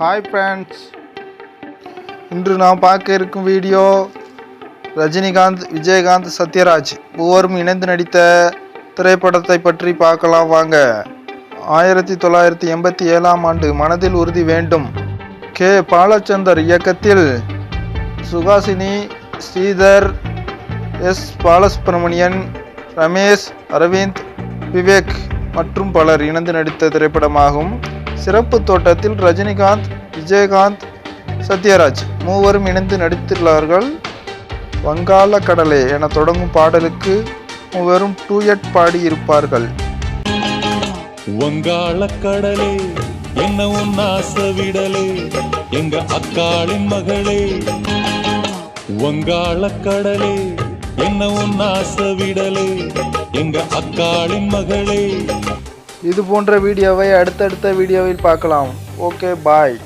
Hi friends இன்று நாம் பார்க்க இருக்கும் வீடியோ ரஜினிகாந்த் விஜயகாந்த் சத்யராஜ் மூவரும் இணைந்து நடித்த திரைப்படத்தை பற்றி பார்க்கலாம் வாங்க. ஆயிரத்தி தொள்ளாயிரத்தி எண்பத்தி ஏழாம் ஆண்டு மனதில் உறுதி வேண்டும். கே. பாலச்சந்தர் இயக்கத்தில் சுகாசினி ஸ்ரீதர் எஸ். பாலசுப்ரமணியன் ரமேஷ் அரவிந்த் விவேக் மற்றும் பலர் இணைந்து நடித்த திரைப்படமாகும். சிறப்பு தோட்டத்தில் ரஜினிகாந்த் விஜயகாந்த் சத்யராஜ் மூவரும் இணைந்து நடித்துள்ளார்கள். வங்காள கடலே என தொடங்கும் பாடலுக்கு மூவரும் டூயட் பாடியிருப்பார்கள் வங்காள கடலே என்ன உன் ஆசை விடலே? எங்க அக்காளின் மகளே. வங்காள கடலே என்ன உன் ஆசை விடலே? எங்க அக்காளின் மகளே. இது போன்ற வீடியோவை அடுத்தடுத்த வீடியோவில் பார்க்கலாம். Okay bye